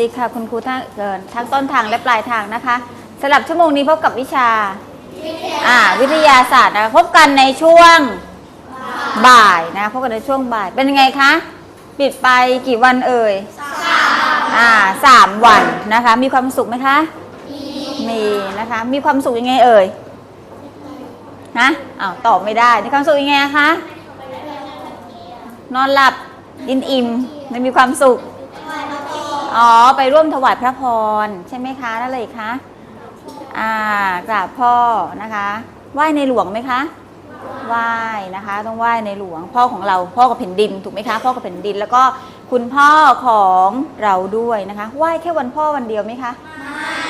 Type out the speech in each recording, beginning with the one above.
ดีค่ะคุณครูทั้งเกินทั้งต้นทางและปลายทางนะคะสำหรับชั่วโมงนี้พบกับวิชาอ่าวิทยาศาสตร์นะคะพบกันในช่วงบ่ายนะพบกันในช่วงบ่ายเป็นยังไงคะปิดไปกี่วันเอ่ยอ่าสามวันนะคะ มีความสุขไหมคะมีนะคะ มีความสุขยังไงเอ่ยนะอ้าวตอบไม่ได้มีความสุขยังไงคะนอนหลับอิ่มอิ่มไม่มีความสุข อ๋อ ไปร่วมถวายพระพร ใช่ไหมคะแล้วอะไรอีกคะ อ่ากราบพ่อนะคะ ไหว้ในหลวงไหมคะ ไหว้นะคะ ต้องไหว้ในหลวง พ่อของเรา พ่อกับแผ่นดิน ถูกไหมคะ พ่อกับแผ่นดิน แล้วก็คุณพ่อของเราด้วยนะคะ ไหว้แค่วันพ่อวันเดียวไหมคะ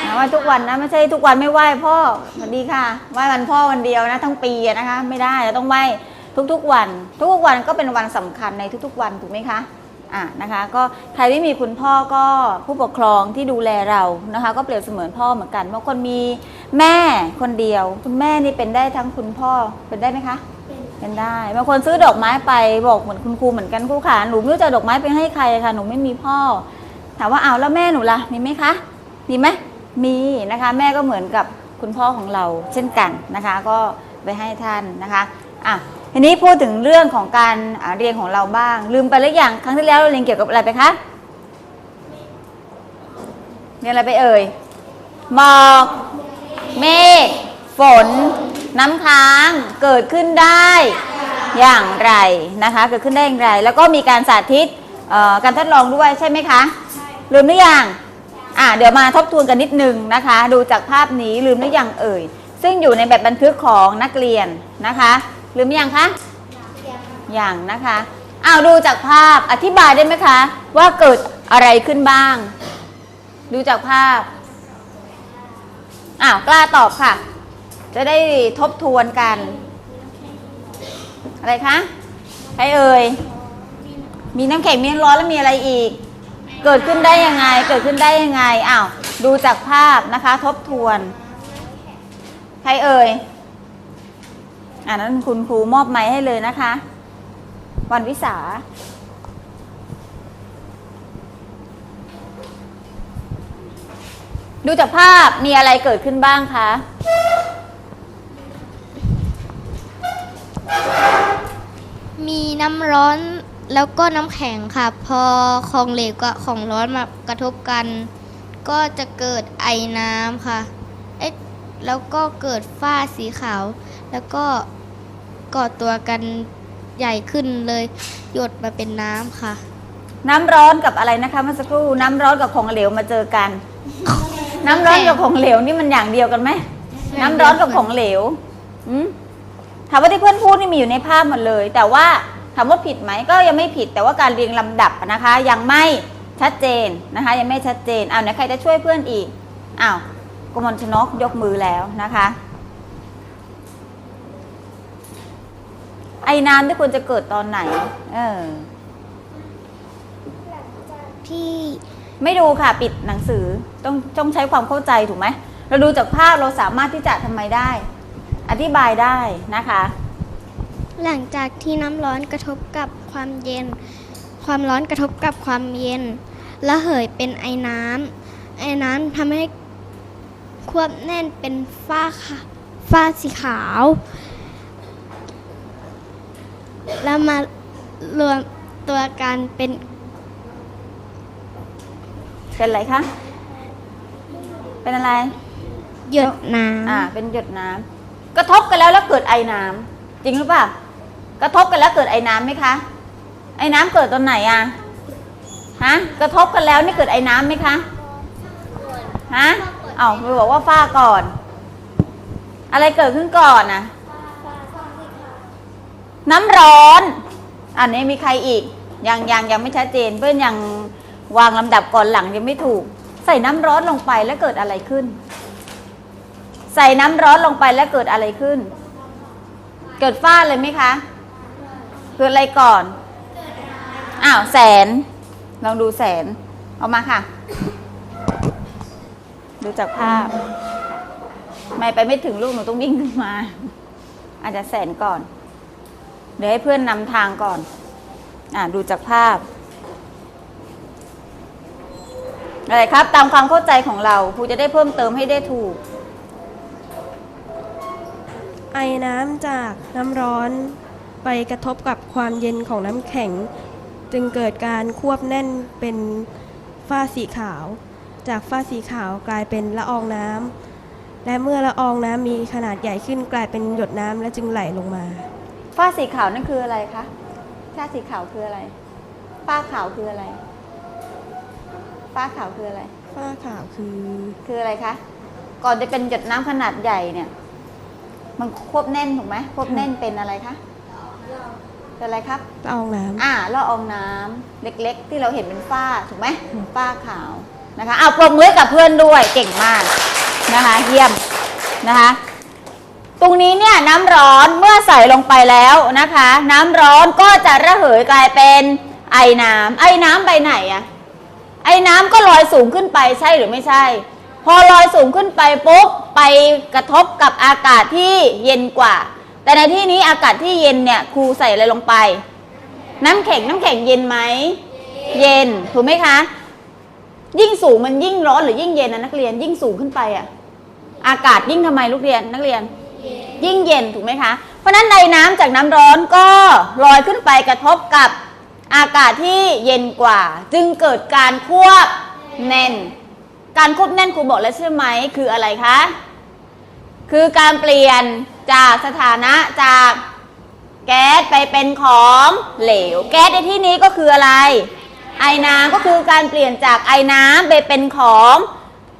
ไม่ไหว้ทุกวันนะ ไม่ใช่ทุกวันไม่ไหว้พ่อสวัสดีค่ะ ไหว้วันพ่อวันเดียวนะ ทั้งปีนะคะ ไม่ได้ เราต้องไหว้ทุกๆวัน ทุกๆวันก็เป็นวันสำคัญในทุกๆวัน ถูกไหมคะ อะนะคะก็ใครไม่มีคุณพ่อก็ผู้ปกครองที่ดูแลเรานะคะ ก็เปรียบเสมือนพ่อเหมือนกันบางคนมีแม่คนเดียว คุณแม่นี่เป็นได้ทั้งคุณพ่อเป็นได้ไหมคะ เป็นได้บางคนซื้อดอกไม้ไปบอกเหมือนคุณครูเหมือนกันครูขาหนูไม่รู้จะดอกไม้ไปให้ใครค่ะหนูไม่มีพ่อ ถามว่าเอาวแล้วแม่หนูล่ะมีไหมคะมีไหมมีนะคะ แม่ก็เหมือนกับคุณพ่อของเราเช่นกันนะคะ ก็ไปให้ท่านนะคะอะ ทีนี้พูดถึงเรื่องของการเรียนของเราบ้าง ลืมไปแล้วอย่างครั้งที่แล้วเราเรียนเกี่ยวกับอะไรไปคะเรียนอะไรไปเอ่ยหมอกเมฆฝน น้ำค้างเกิดขึ้นได้อย่างไรนะคะ เกิดขึ้นได้อย่างไร แล้วก็มีการสาธิตการทดลองด้วยใช่ไหมคะลืมหรือยังอะเดี๋ยวมาทบทวนกันนิดนึงนะคะ ดูจากภาพนี้ลืมหรือยังเอ่ย ซึ่งอยู่ในแบบบันทึกของนักเรียนนะคะ ลืมหรือยังคะอยังนะคะอ้าวดูจากภาพอธิบายได้ไหมคะ ว่าเกิดอะไรขึ้นบ้าง ดูจากภาพอ้าวกล้าตอบค่ะ จะได้ทบทวนกัน อะไรคะใครเอ่ยมีน้ำแข็งมีร้อนแล้วมีอะไรอีก เกิดขึ้นได้ยังไง เกิดขึ้นได้ยังไงอ้าวดูจากภาพนะคะ ทบทวน ใครเอ่ย อ่านั้นคุณครูมอบไม้ให้เลยนะคะ วันวิสาดูจากภาพมีอะไรเกิดขึ้นบ้างคะมีน้ำร้อนแล้วก็น้ำแข็งค่ะ พอของเหลวกับของร้อนมากระทบกัน ก็จะเกิดไอน้ำค่ะ เอ๊ะแล้วก็เกิดฝ้าสีขาว แล้วก็ ก่อตัวกันใหญ่ขึ้นเลย หยดมาเป็นน้ำค่ะ น้ำร้อนกับอะไรนะคะเมื่อสักครู่น้ำร้อนกับของเหลวมาเจอกัน น้ำร้อนกับของเหลวนี่มันอย่างเดียวกันไหมน้ำร้อนกับของเหลวอืมถามว่าที่เพื่อนพูดนี่มีอยู่ในภาพหมดเลย แต่ว่าถามว่าผิดไหมก็ยังไม่ผิด แต่ว่าการเรียงลำดับนะคะ ยังไม่ชัดเจนนะคะ ยังไม่ชัดเจนอ้าวไหนใครจะช่วยเพื่อนอีกอ้าวกมลชนกยกมือแล้วนะคะ อ้น้ำที่ควรจะเกิดตอนไหน เออ ที่ไม่ดูค่ะปิดหนังสือต้องต้องใช้ความเข้าใจถูกไหมเราดูจากภาพเราสามารถที่จะทำไมได้ อธิบายได้นะคะ หลังจากที่น้ำร้อนกระทบกับความเย็น ความร้อนกระทบกับความเย็นและเหยเป็นไอน้ำไอน้ำทำให้ควบแน่นเป็นฝ้าค่ะฝ้าสีขาว แล้วมารวมตัวกันเป็นเป็นอะไรคะ เป็นอะไร หยดน้อ่า เป็นหยดน้ำกระทบกันแล้วแล้วเกิดไอน้ำจริงหรือเปล่ากระทบกันแล้วเกิดไอน้ำไหมคะ ไอน้ำเกิดตอนไหนอะฮะ กระทบกันแล้วนี่เกิดไอน้ำไหมคะ ฮะ เอ้าไปบอกว่าฝ้าก่อน อะไรเกิดขึ้นก่อนนะ น้ำร้อน อันนี้มีใครอีก ยังยังยังไม่ชัดเจน เพื่อนยังวางลำดับก่อนหลังยังไม่ถูก ใส่น้ำร้อนลงไปแล้วเกิดอะไรขึ้น ใส่น้ำร้อนลงไปแล้วเกิดอะไรขึ้น เกิดฝ้าเลยไหมคะ เกิดอะไรก่อนอ้าวแสน ลองดูแสน เอามาค่ะ ดูจากภาพ ไม่ไปไม่ถึงลูกหนูต้องวิ่งขึ้นมา อาจจะแสนก่อน เดี๋ยวให้เพื่อนนำทางก่อน อ่าดูจากภาพ อะไรครับ ตามความเข้าใจของเราครูจะได้เพิ่มเติมให้ได้ถูก ไอน้ำจากน้ำร้อนไปกระทบกับความเย็นของน้ำแข็ง จึงเกิดการควบแน่นเป็นฝ้าสีขาว จากฝ้าสีขาวกลายเป็นละอองน้ำและเมื่อละอองน้ำมีขนาดใหญ่ขึ้นกลายเป็นหยดน้ำและจึงไหลลงมา ฝ้าสีขาวนั่นคืออะไรคะฝ้าสีขาวคืออะไร ฝ้าขาวคืออะไร ฝ้าขาวคืออะไร ฝ้าขาวคือ คืออะไรคะ ก่อนจะเป็นหยดน้ำขนาดใหญ่เนี่ย มันควบแน่นถูกไหมควบแน่นเป็นอะไรคะเป็นอะไรครับละอองน้ำอ่าละอองน้ำเล็ก ๆ ที่เราเห็นเป็นฝ้าถูกไหมฝ้าขาวนะคะเอาปรบมือให้กับเพื่อนด้วยเก่งมากนะคะ เยี่ยมนะคะ ตรงนี้เนี่ยน้ำร้อนเมื่อใส่ลงไปแล้วนะคะ น้ำร้อนก็จะระเหยกลายเป็นไอน้ำไอน้ำไปไหนอะไอน้ำก็ลอยสูงขึ้นไปใช่หรือไม่ใช่ พอลอยสูงขึ้นไปปุ๊บไปกระทบกับอากาศที่เย็นกว่า แต่ในที่นี้อากาศที่เย็นเนี่ยครูใส่อะไรลงไป น้ำแข็งน้ำแข็งเย็นไหมเย็นถูกไหมคะ ยิ่งสูงมันยิ่งร้อนหรือยิ่งเย็นนะนักเรียนยิ่งสูงขึ้นไปอะอากาศยิ่งทำไมลูกเรียนนักเรียน ยิ่งเย็นถูกไหมคะ เพราะฉะนั้นในน้ำจากน้ำร้อนก็ลอยขึ้นไปกระทบกับอากาศที่เย็นกว่า จึงเกิดการควบแน่น การควบแน่นครูบอกแล้วใช่ไหมคืออะไรคะ คือการเปลี่ยนจากสถานะจากแก๊สไปเป็นของเหลว แก๊สในที่นี้ก็คืออะไร ไอน้ำก็คือการเปลี่ยนจากไอน้ำไปเป็นของ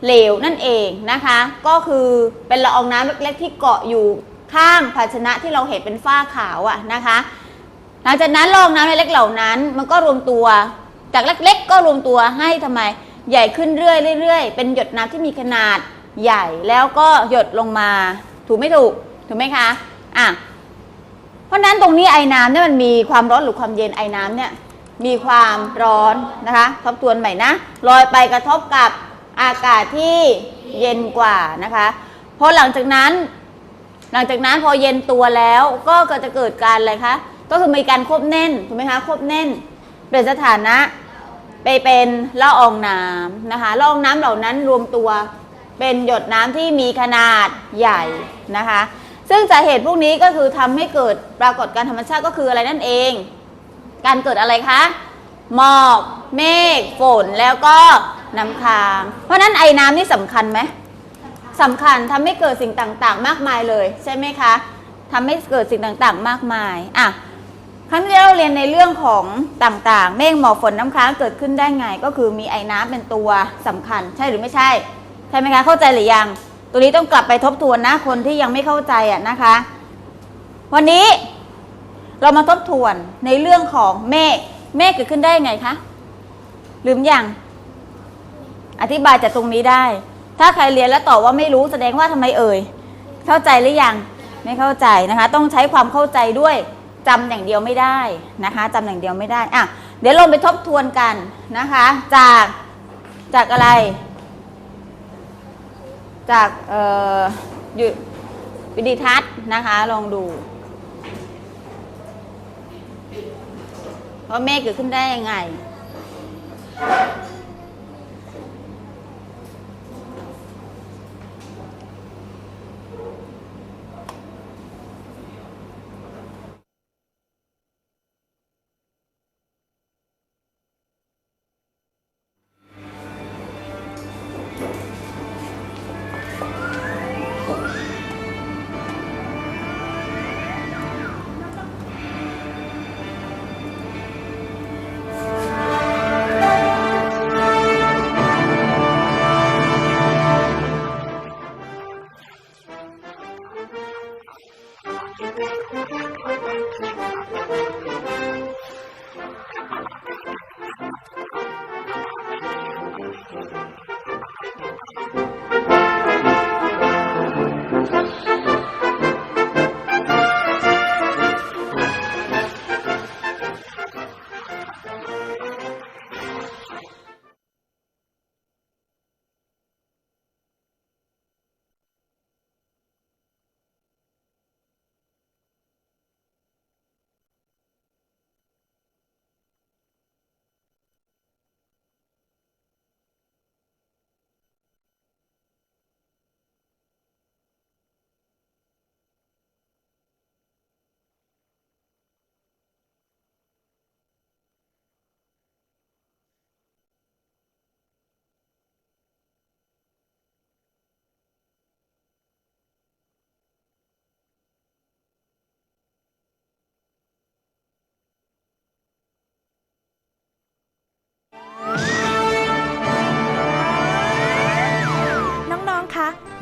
เหลวนั่นเองนะคะ ก็คือเป็นละอองน้ำเล็กๆที่เกาะอยู่ข้างภาชนะที่เราเห็นเป็นฝ้าขาวอะนะคะ หลังจากนั้นละอองน้ำเล็กๆเหล่านั้น มันก็รวมตัวจากเล็กๆ ก็รวมตัวให้ทำไมใหญ่ขึ้นเรื่อยๆเป็นหยดน้ำที่มีขนาดใหญ่แล้วก็หยดลงมา ถูกไม่ถูกถูกไหมคะอะเพราะนั้นตรงนี้ไอ้น้ำเนี่ยมันมีความร้อนหรือความเย็นไอ้น้ำเนี่ยมีความร้อนนะคะทบทวนใหม่นะลอยไปกระทบกับ อากาศที่เย็นกว่านะคะพอหลังจากนั้น หลังจากนั้นพอเย็นตัวแล้วก็จะเกิดการอะไรคะก็คือมีการควบแน่นถูกไหมคะควบแน่นเปลี่ยนสถานะไปเป็นละอองน้ำนะคะละอองน้ำเหล่านั้นรวมตัวเป็นหยดน้ำที่มีขนาดใหญ่นะคะ ซึ่งสาเหตุพวกนี้ก็คือทำให้เกิดปรากฏการธรรมชาติก็คืออะไรนั่นเอง การเกิดอะไรคะหมอก เมฆฝนแล้วก็ น้ำค้าง เพราะฉะนั้นไอ้น้ำนี่สำคัญไหมสำคัญทำให้เกิดสิ่งต่างๆ มากมายเลย ใช่ไหมคะทำให้เกิดสิ่งต่างๆ มากมายอะครั้งที่เราเรียนในเรื่องของต่างๆ เมฆหมอกฝนน้ำค้างเกิดขึ้นได้ไง ก็คือมีไอ้น้ำเป็นตัวสำคัญ ใช่หรือไม่ใช่ ใช่ไหมคะ เข้าใจหรือยัง ตัวนี้ต้องกลับไปทบทวนนะคนที่ยังไม่เข้าใจอะนะคะ วันนี้เรามาทบทวนในเรื่องของเมฆเมฆเกิดขึ้นได้ไงคะลืมยัง อธิบายจากตรงนี้ได้ ถ้าใครเรียนแล้วตอบว่าไม่รู้แสดงว่าทำไมเอ่ย เข้าใจหรือยัง ไม่เข้าใจนะคะ ต้องใช้ความเข้าใจด้วยจำอย่างเดียวไม่ได้นะคะจำอย่างเดียวไม่ได้อะเดี๋ยวลงไปทบทวนกันนะคะ จากจากอะไร จากเอ่อยวิดีทัศน์นะคะ ลองดูว่าเมฆเกิดขึ้นได้ยังไง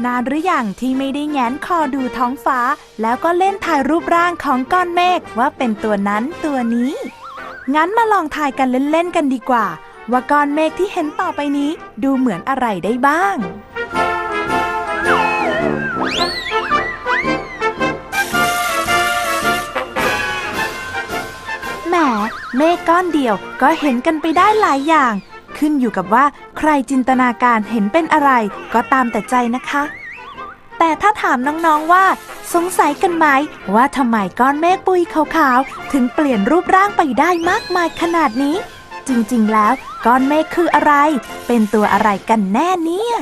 นานหรือยังที่ไม่ได้แงนคอดูท้องฟ้า แล้วก็เล่นถ่ายรูปร่างของก้อนเมฆว่าเป็นตัวนั้นตัวนี้ งั้นมาลองทายกันเล่นๆกันดีกว่า ว่าก้อนเมฆที่เห็นต่อไปนี้ดูเหมือนอะไรได้บ้างแหมเมฆก้อนเดียวก็เห็นกันไปได้หลายอย่าง ขึ้นอยู่กับว่าใครจินตนาการเห็นเป็นอะไรก็ตามแต่ใจนะคะ แต่ถ้าถามน้องๆว่า สงสัยกันไหมว่าทำไมก้อนเมฆปุยขาวๆ ถึงเปลี่ยนรูปร่างไปได้มากมายขนาดนี้ จริงๆแล้วก้อนเมฆคืออะไร เป็นตัวอะไรกันแน่เนี่ย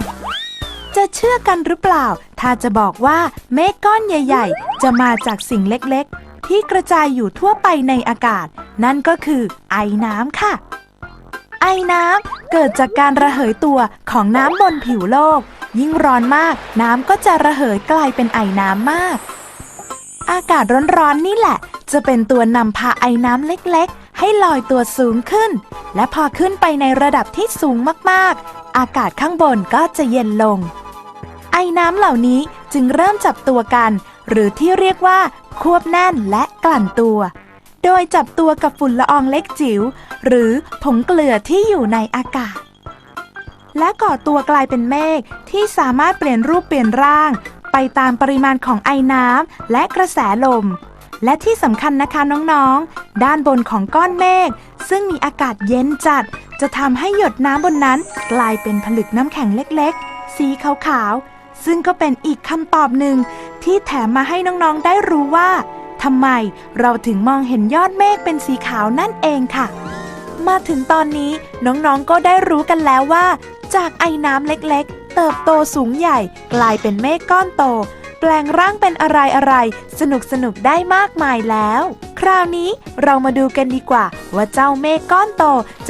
จะเชื่อกันหรือเปล่า ถ้าจะบอกว่าเมฆก้อนใหญ่ ๆ จะมาจากสิ่งเล็กๆ ที่กระจายอยู่ทั่วไปในอากาศ นั่นก็คือไอน้ำค่ะ ไอน้ำเกิดจากการระเหยตัวของน้ำบนผิวโลก ยิ่งร้อนมาก น้ำก็จะระเหยกลายเป็นไอน้ำมาก อากาศร้อนๆนี่แหละ จะเป็นตัวนำพาไอน้ำเล็กๆ ให้ลอยตัวสูงขึ้น และพอขึ้นไปในระดับที่สูงมากๆ อากาศข้างบนก็จะเย็นลง ไอน้ำเหล่านี้จึงเริ่มจับตัวกัน หรือที่เรียกว่า ควบแน่นและกลั่นตัว โดยจับตัวกับฝุ่นละอองเล็กจิ๋วหรือผงเกลือที่อยู่ในอากาศ และก่อตัวกลายเป็นเมฆที่สามารถเปลี่ยนรูปเปลี่ยนร่าง ไปตามปริมาณของไอน้ำและกระแสลม และที่สำคัญนะคะน้องๆ ด้านบนของก้อนเมฆซึ่งมีอากาศเย็นจัด จะทำให้หยดน้ำบนนั้น กลายเป็นผลึกน้ำแข็งเล็กๆ สีขาวๆซึ่งก็เป็นอีกคำตอบหนึ่งที่แถมมาให้น้องๆได้รู้ว่า ทำไมเราถึงมองเห็นยอดเมฆเป็นสีขาวนั่นเองค่ะ มาถึงตอนนี้น้องๆก็ได้รู้กันแล้วว่า จากไอ้น้ำเล็กๆ เติบโตสูงใหญ่ กลายเป็นเมฆก้อนโต แปลงร่างเป็นอะไรๆสนุกๆได้มากมายแล้ว คราวนี้เรามาดูกันดีกว่าว่าเจ้าเมฆก้อนโตจะ